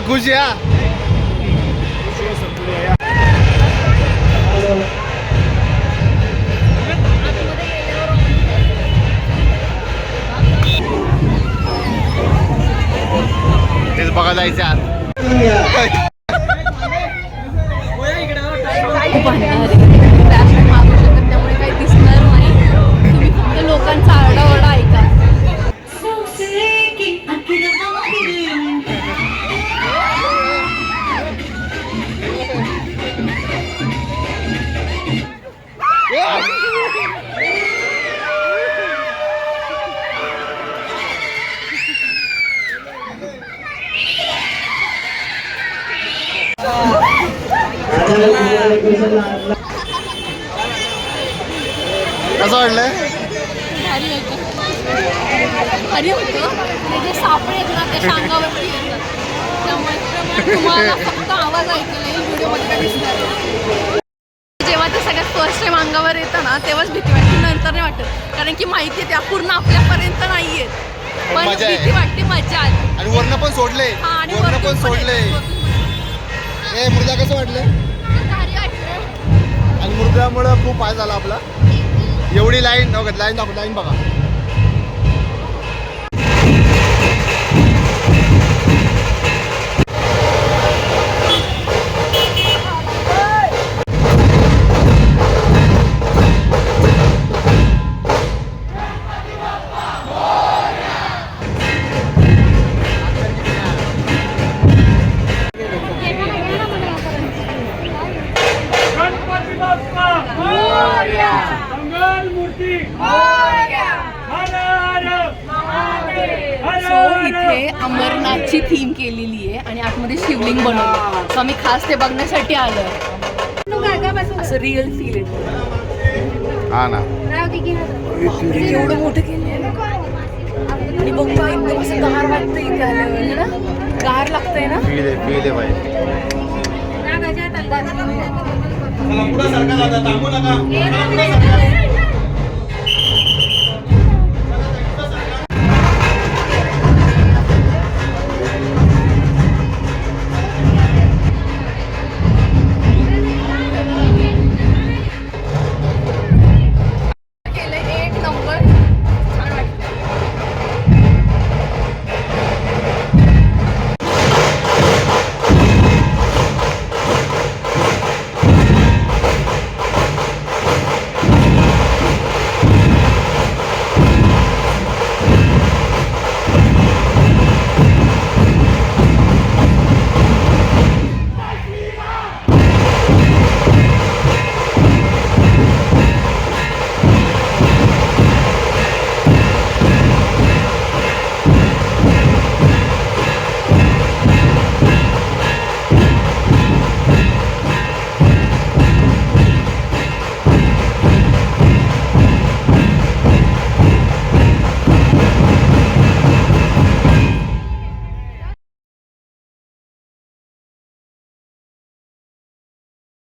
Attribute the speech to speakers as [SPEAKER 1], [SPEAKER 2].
[SPEAKER 1] खुश या. तेच बघा जायचं आत. कसं वाटलं
[SPEAKER 2] भारी होतं. ते सापळे आहेत ना ते अंगावरती येतात त्यामुळे तुम्हाला फक्त आवाज येईल व्हिडिओमध्ये काय दिसणार जेव्हा ते सगळ्यात फर्स्ट टाइम अंगावर येतं ना तेव्हाच भीती वाटते. नंतर नाही वाटत. कारण की माहिती आहे त्या पूर्ण आपल्यापर्यंत नाही येत पण
[SPEAKER 1] मजा आहे.
[SPEAKER 2] भीती वाटते मजा आली.
[SPEAKER 1] आणि वर्ण पण सोडले.
[SPEAKER 2] हा आणि
[SPEAKER 1] वर्ण
[SPEAKER 2] वरतून
[SPEAKER 1] पण
[SPEAKER 2] पण
[SPEAKER 1] सोडले.
[SPEAKER 2] येतं, वरतून पण
[SPEAKER 1] ए मृदा कसं वाटलं?
[SPEAKER 2] येतं. भारी वाटलं.
[SPEAKER 1] आणि मृदामुळं खूप फायदा झाला आपला. एवढी लाईन लाईन दाखव लाईन बघा.
[SPEAKER 2] इथे अमरनाथची थीम केलेली आहे आणि आतमध्ये शिवलिंग बनवलं. सो आम्ही खास ते बघण्यासाठी आलोय. असं रिअल फील येतं
[SPEAKER 1] हा ना.
[SPEAKER 2] बापरे, एवढं मोठं केलंय आणि बघ ना, एकदम असं गार वाटतं इथे आल्यावर ना? गार लागतंय ना?
[SPEAKER 1] फील आहे फील आहे भाई
[SPEAKER 3] चला पुढे सरका दादा थांबू नका.